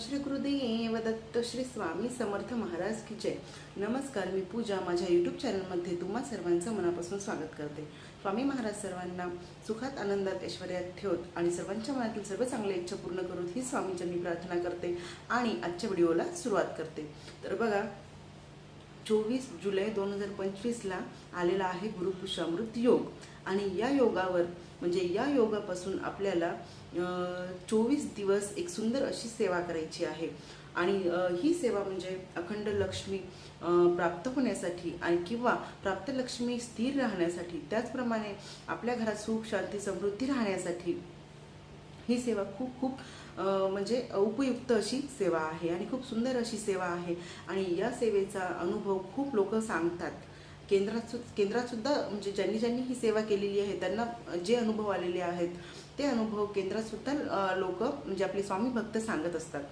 श्री गुरुदेव दत्त श्री स्वामी समर्थ महाराज की जय। नमस्कार मी पूजा माझ्या यूट्यूब चॅनलमध्ये तुम्हा सर्वांचं मनापासून स्वागत करते. स्वामी महाराज सर्वांना सुखात आनंदात ऐश्वर्यात ठेवत आणि सर्वांच्या मनातील सर्व चांगल्या इच्छा पूर्ण करून ही स्वामींची प्रार्थना करते आणि आजच्या व्हिडिओला सुरुवात करते. तर बघा चोवीस जुलै दोन हजार पंचवीसला आलेला आहे गुरुपुषामृत योग आणि या योगावर म्हणजे या योगापासून आपल्याला चोवीस दिवस एक सुंदर अशी सेवा करायची आहे. आणि ही सेवा म्हणजे अखंड लक्ष्मी प्राप्त होण्यासाठी आणि किंवा प्राप्त लक्ष्मी स्थिर राहण्यासाठी त्याचप्रमाणे आपल्या घरात सुख शांती समृद्धी राहण्यासाठी ही सेवा खूप खूप म्हणजे उपयुक्त अशी सेवा आहे आणि खूप सुंदर अशी सेवा आहे. आणि या सेवेचा अनुभव खूप लोक सांगतात. केंद्रात सु केंद्रात सुद्धा म्हणजे ज्यांनी ज्यांनी ही सेवा केलेली आहे त्यांना जे अनुभव आलेले आहेत ते अनुभव केंद्रात सुद्धा लोक म्हणजे आपले स्वामी भक्त सांगत असतात.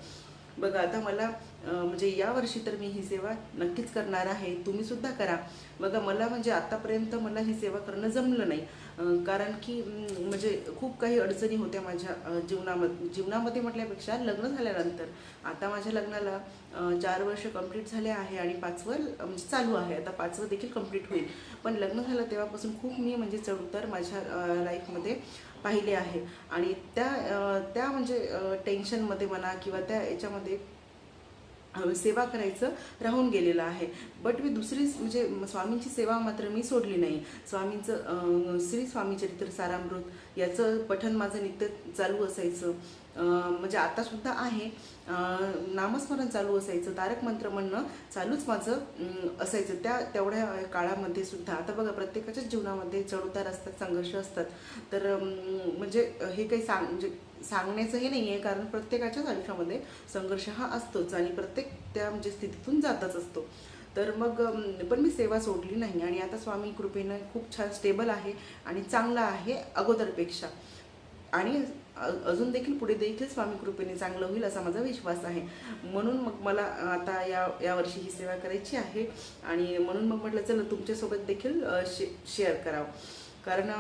बघा आता मला म्हणजे यावर्षी तर मी ही सेवा नक्कीच करणार आहे. तुम्ही सुद्धा करा. बघा मला म्हणजे आतापर्यंत मला ही सेवा करणं जमलं नाही. कारण की म्हणजे खूप काही अडचणी होत्या माझ्या जीवनामध्ये जीवनामध्ये म्हटल्यापेक्षा लग्न झाल्यानंतर. आता माझ्या लग्नाला चार वर्ष कंप्लीट झाले आहे आणि पाचवं म्हणजे चालू आहे. आता पाचवं देखील कंप्लीट होईल. पण लग्न झालं तेव्हापासून खूप मी म्हणजे चढउतार माझ्या लाईफमध्ये पाहिले आहे. आणि त्या त्या म्हणजे टेन्शनमध्ये म्हणा किंवा त्या याच्यामध्ये सेवा करायचं राहून गेलेलं आहे. बट मी दुसरी म्हणजे स्वामींची सेवा मात्र मी सोडली नाही. स्वामींचं श्री स्वामी चरित्र सारामृत याचं पठन माझं नित्य चालू असायचं. म्हणजे आतासुद्धा आहे. नामस्मरण चालू असायचं तारक मंत्र म्हणणं चालूच माझं असायचं. त्या तेवढ्या काळामध्ये सुद्धा. आता बघा प्रत्येकाच्याच जीवनामध्ये चढउतार असतात संघर्ष असतात. तर म्हणजे हे काही सांग म्हणजे सांगण्याचं हे नाही आहे कारण प्रत्येकाच्याच आयुष्यामध्ये संघर्ष हा असतोच आणि प्रत्येक त्या म्हणजे स्थितीतून जातच असतो. तर मग पण मी सेवा सोडली नाही आणि आता स्वामी कृपेनं खूप छान स्टेबल आहे आणि चांगलं आहे अगोदरपेक्षा. आणि अजून देखील पुढे देखील स्वामी कृपेने चांगलं होईल असा माझा विश्वास आहे. म्हणून मग मला आता या यावर्षी ही सेवा करायची आहे आणि म्हणून मग म्हटलं चला तुमच्यासोबत देखील शे शेअर करावं. कारण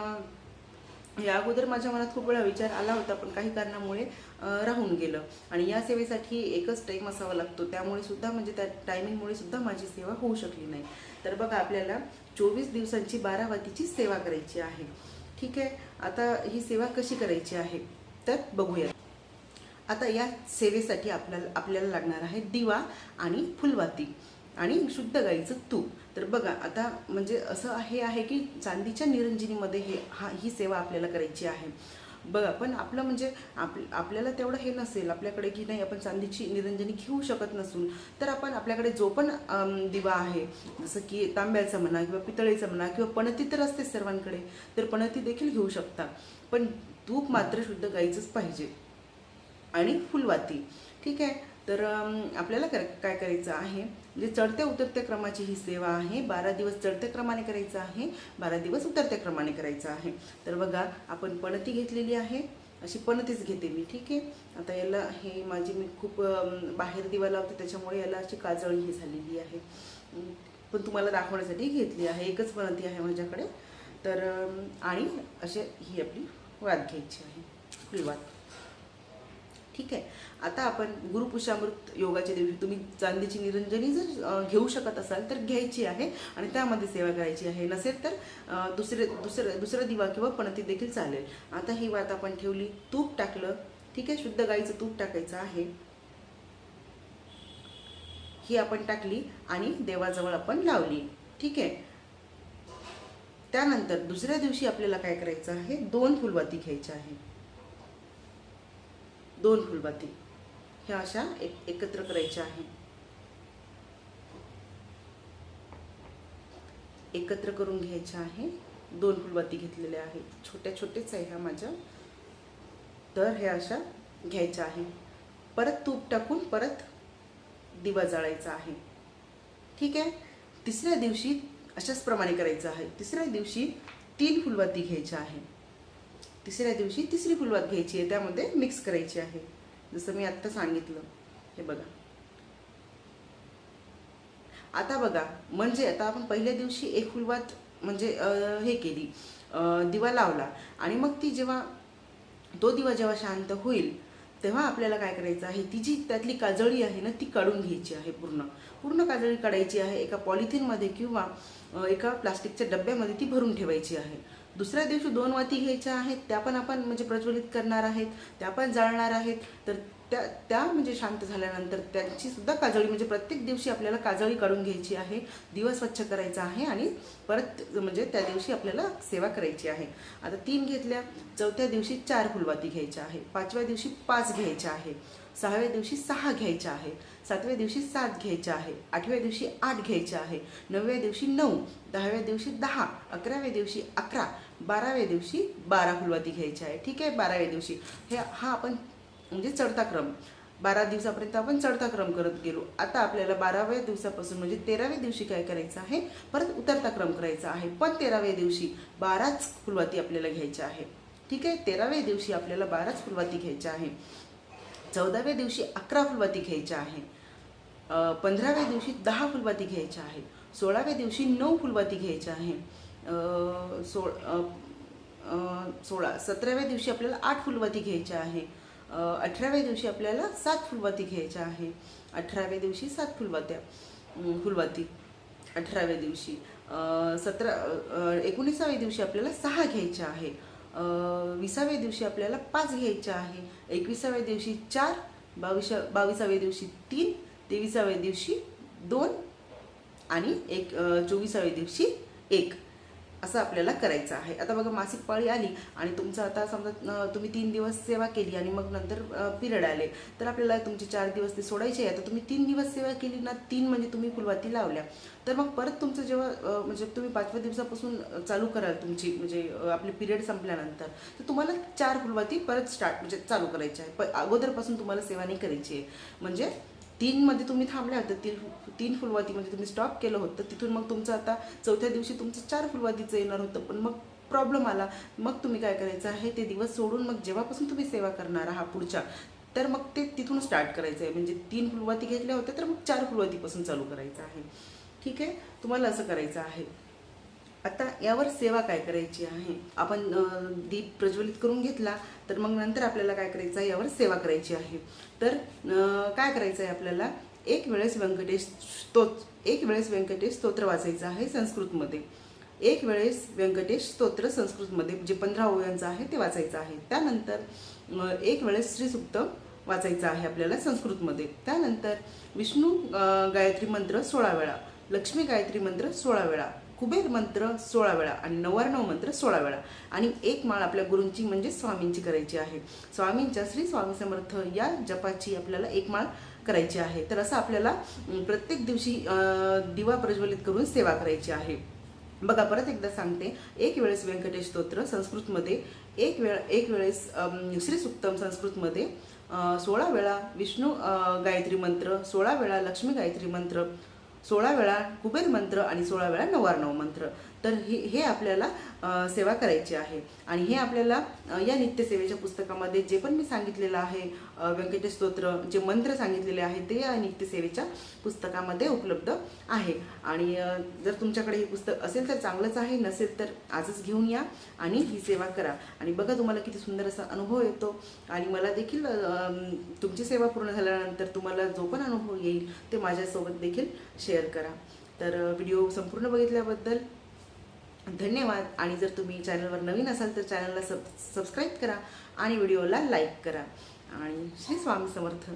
या अगोदर माझ्या मनात खूप वेळा विचार आला होता पण काही कारणामुळे राहून गेलं. आणि या सेवेसाठी एकच टाईम असावा लागतो. त्यामुळे सुद्धा म्हणजे त्या टायमिंगमुळे सुद्धा माझी सेवा होऊ शकली नाही. तर बघा आपल्याला चोवीस दिवसांची बारावातीची सेवा करायची आहे. ठीक आहे आता ही सेवा कशी करायची आहे तर बघूया. आता या सेवेसाठी आपल्याला आपल्याला लागणार आहे दिवा आणि फुलवाती आणि शुद्ध गाईचं तूप. तर बघा आता म्हणजे असं हे आहे की चांदीच्या निरंजनीमध्ये हे हा ही सेवा आपल्याला करायची आहे. बघा पण आपलं म्हणजे आप आपल्याला तेवढं हे नसेल आपल्याकडे की नाही आपण चांदीची निरंजनी घेऊ शकत नसून तर आपण आपल्याकडे जो पण दिवा आहे जसं की तांब्याचा म्हणा किंवा पितळेचा म्हणा किंवा पणती तर असते सर्वांकडे तर पणती देखील घेऊ शकता. पण तूप मात्र शुद्ध गाईचंच पाहिजे. आणि फुलवाती. ठीक आहे? तर आपल्याला काय करायचं आहे? म्हणजे चढत्या उतरत्या क्रमाची ही सेवा आहे. बारा दिवस चढत्या क्रमाने करायचं आहे. बारा दिवस उतरत्या क्रमाने करायचं आहे. तर बघा आपण पणती घेतलेली आहे. अशी पणतीच घेते मी ठीक आहे? आता याला हे माझी मी खूप बाहेर दिवा लावते त्याच्यामुळे याला अशी काजळी ही झालेली आहे. पण तुम्हाला दाखवण्यासाठी घेतली आहे. एकच पणती आहे माझ्याकडे. तर आणि असे ही आपली वाद घ्यायची आहे. फुलवाद ठीक आहे. आता आपण गुरुपुषामृत योगाच्या दिवशी तुम्ही चांदीची निरंजनी जर घेऊ शकत असाल तर घ्यायची आहे आणि त्यामध्ये सेवा करायची आहे. नसेल तर दुसरे दुसरं दुसरं दिवा किंवा पणती देखील चालेल. आता ही वात आपण ठेवली तूप टाकलं. ठीक आहे शुद्ध गाईचं तूप टाकायचं आहे. ही आपण टाकली आणि देवाजवळ आपण लावली. ठीक आहे. त्यानंतर दुसऱ्या दिवशी आपल्याला काय करायचं आहे? दोन फुलवाती घ्यायच्या आहे. दोन फुलबाती. ह्या अशा एक एकत्र करायच्या आहे एकत्र करून घ्यायच्या आहे दोन फुलबाती घेतलेल्या आहेत. छोट्या छोटेच आहे ह्या माझ्या. तर हे अशा घ्यायच्या आहे परत तूप टाकून परत दिवा जाळायचा आहे. ठीक आहे? तिसऱ्या दिवशी अशाच प्रमाणे करायचं आहे. तिसऱ्या दिवशी तीन फुलबाती घ्यायच्या आहे तिसऱ्या दिवशी तिसरी फुलवात घ्यायची आहे त्यामध्ये मिक्स करायची आहे. जसं मी आत्ता सांगितलं. हे बघा. आता बघा म्हणजे आता आपण पहिल्या दिवशी एक फुलवात म्हणजे हे केली. दिवा लावला. आणि मग ती जेव्हा तो दिवा जेव्हा शांत होईल तेव्हा आपल्याला काय करायचं आहे? ती जी त्यातली काजळी आहे ना ती काढून घ्यायची आहे पूर्ण. पूर्ण काजळी काढायची आहे एका पॉलिथिनमध्ये किंवा एका प्लास्टिकच्या डब्यामध्ये ती भरून ठेवायची आहे. दुसऱ्या दिवशी दोन वाती घ्यायच्या आहेत त्या पण आपण म्हणजे प्रज्वलित करणार आहेत त्या पण जाळणार आहेत. तर त्या त्या म्हणजे शांत झाल्यानंतर त्यांची सुद्धा काजळी म्हणजे प्रत्येक दिवशी आपल्याला काजळी काढून घ्यायची आहे दिवा स्वच्छ करायचा आहे आणि परत म्हणजे त्या दिवशी आपल्याला सेवा करायची आहे. आता तीन घेतल्या चौथ्या दिवशी चार फुलवाती घ्यायच्या आहे पाचव्या दिवशी पाच घ्यायच्या आहे. सहाव्या दिवशी सहा घ्यायच्या आहे. सातव्या दिवशी सात घ्यायच्या आहे. आठव्या दिवशी आठ घ्यायच्या आहे. नवव्या दिवशी नऊ दहाव्या दिवशी दहा अकराव्या दिवशी अकरा बाराव्या दिवशी बारा फुलवाती घ्यायची आहे. ठीक आहे? बाराव्या दिवशी. हे हा आपण म्हणजे चढता क्रम. बारा दिवसापर्यंत आपण चढता क्रम करत गेलो. आता आपल्याला बाराव्या दिवसापासून म्हणजे तेराव्या दिवशी काय करायचं आहे? परत उतरता क्रम करायचा आहे. पण तेराव्या दिवशी बाराच फुलवाती आपल्याला घ्यायच्या आहे. ठीक आहे? तेराव्या दिवशी आपल्याला बाराच फुलवाती घ्यायच्या आहे. चौदाव्या दिवशी अकरा फुलवाती घ्यायच्या आहे पंधराव्या दिवशी दहा फुलवाती घ्यायच्या आहे सोळाव्या दिवशी नऊ फुलवाती घ्यायच्या आहे सो सोळ सोळा सतराव्या दिवशी आपल्याला आठ फुलवाती घ्यायच्या आहे अठराव्या दिवशी आपल्याला सात फुलवाती घ्यायच्या आहे अठराव्या दिवशी सात फुलवात्या अम, फुलवाती. अठराव्या दिवशी सतरा एकोणीसाव्या दिवशी आपल्याला सहा घ्यायच्या आहे विसाव्या दिवशी आपल्याला पाच घ्यायच्या आहे. एकविसाव्या दिवशी चार बावीसा बावीसाव्या दिवशी तीन तेविसाव्या दिवशी दोन आणि एक चोवीसाव्या दिवशी एक. असं आपल्याला करायचं आहे. आता बघा मासिक पाळी आली आणि तुमचं आता समजा तुम्ही तीन दिवस सेवा केली आणि मग नंतर पिरियड आले तर आपल्याला तुमचे चार दिवस ते सोडायचे आहे. आता तुम्ही तीन दिवस सेवा केली ना तीन म्हणजे तुम्ही फुलवाती लावल्या. तर मग परत तुमचं जेव्हा म्हणजे तुम्ही पाचव्या दिवसापासून चालू कराल तुमची म्हणजे आपले पिरियड संपल्यानंतर तर तुम्हाला चार फुलवाती परत स्टार्ट म्हणजे चालू करायची आहे. प अगोदरपासून तुम्हाला सेवा नाही करायची आहे. म्हणजे तीनमध्ये तुम्ही थांबल्या होत्या तीन तीन फुलवाती म्हणजे तुम्ही स्टॉप केलं होतं. तिथून मग तुमचं आता चौथ्या दिवशी तुमचं चार फुलवातीचं येणार होतं. पण मग प्रॉब्लेम आला. मग तुम्ही काय करायचं आहे? ते दिवस सोडून मग जेव्हापासून तुम्ही सेवा करणार आहात पुढच्या तर मग ते तिथून स्टार्ट करायचं आहे म्हणजे तीन फुलवाती घेतल्या होत्या तर मग चार फुलवातीपासून चालू करायचं आहे. ठीक आहे? तुम्हाला असं करायचं आहे. आता यावर सेवा काय करायची आहे? आपण दीप प्रज्वलित करून घेतला तर मग नंतर आपल्याला काय करायचं आहे? यावर सेवा करायची आहे. तर काय करायचं आहे आपल्याला? एक वेळेस व्यंकटेश स्तोत एक वेळेस व्यंकटेश स्तोत्र वाचायचं आहे संस्कृतमध्ये. एक वेळेस व्यंकटेश स्तोत्र संस्कृतमध्ये जे पंधरा ओव्यांचं आहे ते वाचायचं आहे. त्यानंतर एक वेळेस श्रीसुक्त वाचायचं आहे आपल्याला संस्कृतमध्ये. त्यानंतर विष्णू गायत्री मंत्र सोळा वेळा लक्ष्मी गायत्री मंत्र सोळा वेळा कुबेर मंत्र सोळा वेळा आणि नवार्णव मंत्र सोळा वेळा. आणि एक माळ आपल्या गुरूंची म्हणजे स्वामींची करायची आहे. स्वामींच्या श्री स्वामी समर्थ या जपाची आपल्याला एक माळ करायची आहे. तर असं आपल्याला प्रत्येक दिवशी दिवा प्रज्वलित करून सेवा करायची आहे. बघा परत एकदा सांगते. एक वेळेस व्यंकटेश स्तोत्र संस्कृतमध्ये एक वेळ एक वेळेस श्री सुक्तम संस्कृतमध्ये सोळा वेळा विष्णू गायत्री मंत्र सोळा वेळा लक्ष्मी गायत्री मंत्र सोळा वेळा कुबेर मंत्र आणि सोळा वेळा नवार्णव मंत्र. तर हे हे आपल्याला सेवा करायची आहे. आणि हे आपल्याला या नित्यसेवेच्या पुस्तकामध्ये जे पण मी सांगितलेलं आहे व्यंकटेश स्तोत्र जे मंत्र सांगितलेले आहे ते या नित्यसेवेच्या पुस्तकामध्ये उपलब्ध आहे. आणि जर तुमच्याकडे हे पुस्तक असेल तर चांगलंच आहे नसेल तर आजच घेऊन या आणि ही सेवा करा. आणि बघा तुम्हाला किती सुंदर असा अनुभव येतो. आणि मला देखील तुमची सेवा पूर्ण झाल्यानंतर तुम्हाला जो पण अनुभव येईल ते माझ्यासोबत देखील शेअर करा. तर व्हिडिओ संपूर्ण बघितल्याबद्दल धन्यवाद. आणि जर तुम्ही चॅनलवर नवीन असाल तर चॅनलला सब सबस्क्राईब करा आणि व्हिडिओला लाईक करा. आणि श्री स्वामी समर्थ.